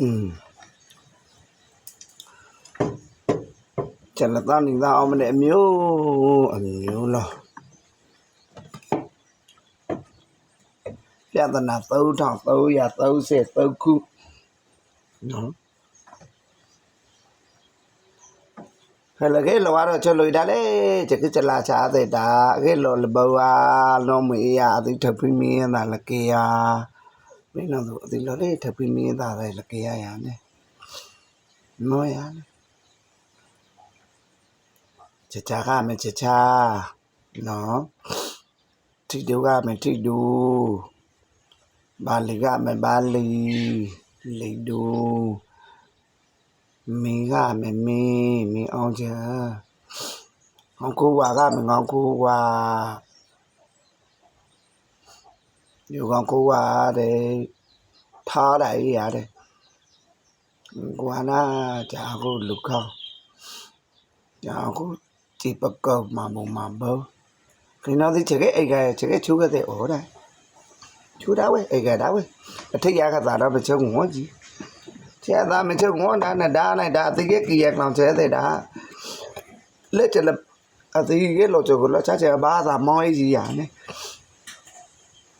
อืมကျန်တဲ့နေတာအောင်မနဲ့အမျိုးအမျိုးလားပြဿနာ3333ခုနော်ဟဲ့လေကေလောရချလို့ဒါလေချက်ကချလာချာတဲ့ဒါကေလောလဘဝလောမီယာအတိထဖိမီယာလကေယာ မင်းတို့အတိလောလေထဖိမီယာတဲ့လကေယာယာနဲ့နောယာနဲ့ချချာကမယ်ချချာနော်ထိတူကမယ်ထိတူဘာလီကမယ် ဘာလီလီတူမင်းကမင်းမင်းမင်းအောင်ချာငေါကိုဝါကမငေါကိုဝါယူကောင်ကိုဝါတဲ့ထားတယ်ရတယ်ကွာနာကြာကိုလူခေါကြာကိုဒီပကောမမမဘောခင်းတော့ဒီချက်အိတ်ကချက်ချိုးခဲ့တဲ့ဩတာချိုးတာဝဲအိတ်ကတာဝဲအထိတ်ရကသာတော့ပချုံငေါကြီးဆရာသားမချုပ်ငေါတာနဲ့ဒါလိုက်ဒါအတိကကီရကောင်ကျဲတဲ့ဒါလက်ချလက်အတိကလောချကိုလောချချဘာသာမောင်းကြီးရနဲ့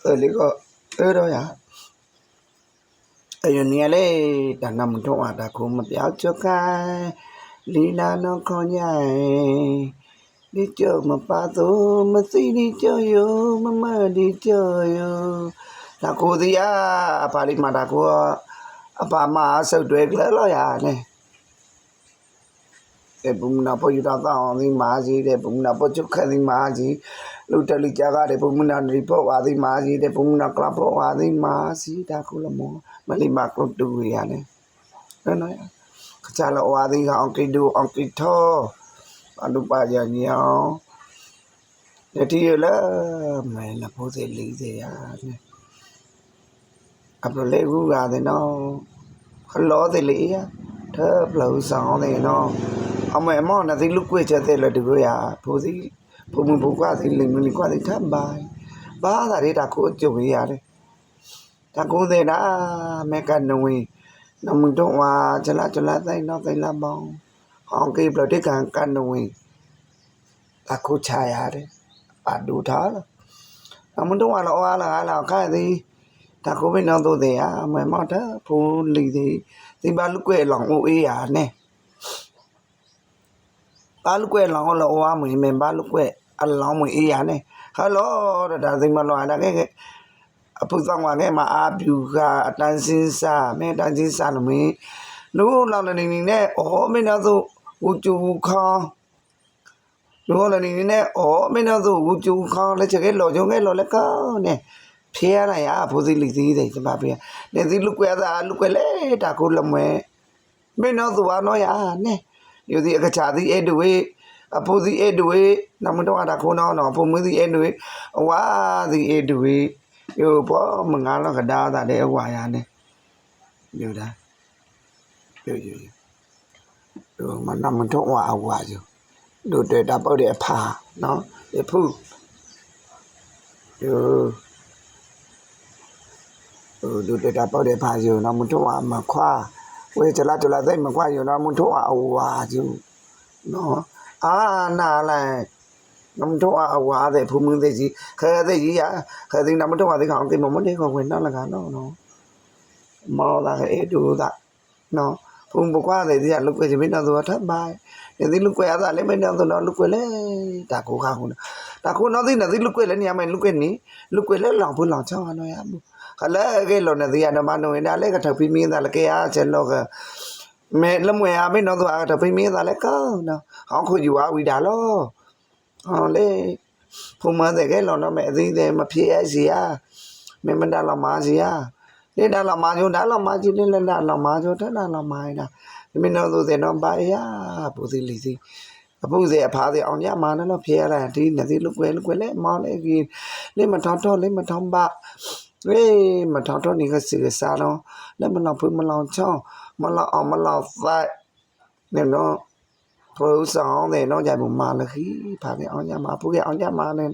အဲ့လေကအဲ့တော့ရအယနေလေတဏမတော့အတာခုမပြောက်ချခိုင်လီလာနောခွန်ညိုင်ဒီကြမပါတော့မသိဒီကြယောမမဒီကြယောဒါကို ဒီယာပါဠိမှာဒါကိုအပါမဆုတ်တွဲကလေးလို့ရတယ်ေဘုံနာပေါ်ယူတာအောင်ဒီမာကြီးတဲ့ဘုံနာပေါ်ချုပ်ခက်ဒီမာကြီးလူတလီကြကားတဲ့ဘုံနာရီပေါ်ဝါဒီမာကြီးတဲ့ဘုံနာကလပေါ်ဝါဒီမာစီဒါကုလမောမ လီမာကလုတူရတယ်နော်နော်ခချလာဝါဒီအောင်ကိဒူအောင်ကိထောအလူပါကြညောင်းတတိရလာမဲလဖို့စေ40ရတယ်အပလေကူရတယ်နော်ခလောတယ်လေရထပ်လို့ဆောင်တယ်နော်အမေမောနသိလူကွေချက်တဲ့လေတူရဖိုးစီ ဘုံဘုံကွာစီလိမလီကွာစီထပ်ပါဘာသာရေးတာကိုကြုံရတယ်တကူတဲ့နာမေကနဝေနမတော့ဝါချလာချလာတိုင်းတော့တိုင်းလာပေါင်းအောင်ကေပလတိကန်ကနဝေတကူချရတယ်ပါဒူထားလားနမတော့ဝါလောအားလားအားလားခိုင်သည်တကူဘိနောတို့တဲ့အာမေမောတာဖူးလီသည်ဒီပါလူကွဲလောင်အိုအေးရနဲ့ ပါလူကွဲလောင်လောဝါမွေမင်ပါလူကွဲအလောင်းမွေအေးရနဲ့ဟယ်လိုဒါသိမလောတာကဲအပုဆောင်ဝါခဲမှာအာပြူကအတန်းစင်းစားမဲတန်းစင်းစားလို့မင်းလူလောင်နေနေနဲ့အော်မင်းတော့ဝူချူခေါင်းလူလောင်နေနေနဲ့အော်မင်းတော့ဝူချူခေါင်းလက်ချက်ကဲလော်ကြုံကဲလော်လက်ကောင်းနဲ့ဖျဲရတာရဖိုးစီလီသေးတယ်ကျမဖေနေစီလူကွဲသားလူကွဲလေတာကိုလမွဲမင်းတော့သူအနော်ရနဲ့ ယူစီအခချာစီအဲ့ဒွေအဖိုးစီအဲ့ဒွေနမတော့တာခုနောနော်ဖုံမစီအဲ့ဒွေဝါစီအဲ့ဒွေယူပေါ်မငါတော့ကဒါတာတဲ့အဝါရနဲ့ယူတာယူယူယူမနမတော့ဝါအဝါယူတို့တဲ့တာပေါက်တဲ့အဖာနော်ဒီဖူးယူလူတတာပေါက်တဲ့ဖာယူနော်မထွားမခွာ ဝေချလာချလာသိမခွာယူနော်မထွားအဝါကျူနော်အာနာလိုက်နမထွားအဝါတဲ့ဖုံမင်းသိကြီးခဲသိကြီးရခဲသိနမထွားသိကောင်သိမမလေးကိုဝင်တော့လကနော်နော်မောလာအေတူတာနော် ဖုံဘကွာတဲ့ဒီကလုကွေချမင်းတော့ထပ်ပါဒီလုကွေအသာလည်းမင်းတော့လုကွေလေတာကိုခါခုတာကိုနော်သိနေဒီလုကွေလည်းနေရမယ်လုကွေနီလုကွေလည်းလောင်ဖို့လောင်ချောင်းနော်ရဘူး kala ke lo na dia na mano ina le ka thapi mi da le ke a che lo ka me le mwe a me no to a thapi mi da le ka no ha khu ju a wi da lo ha le phu ma de ke lo no me di de ma phie ai si a me ma နေတာလာမာဂျုံဒါလာမာဂျီလေးလက်လာလာမာဂျုံတက်လာလာမာရတာဒီမင်းတို့ဆိုစင်တော့ပါရပူစီလီစီအပုစေအဖားစေအောင်ရမာနဲ့တော့ဖျဲရတာဒီနေစီလုကွယ်လုကွယ်လဲမောင်းလဲကြီးလေးမထောင်းတော့လေးမထောင်းပါဝေးမထောင်းတော့နေကစီစားတော့လက်မလောင်ဖွေးမလောင်ချောင်းမလောင်အောင်မလောင်ဖိုက်နေတော့ပရိုဆောင်တယ်တော့ကြိုင်မမာလခီဖားစေအောင်ရမာပူရအောင်ရမာနဲ့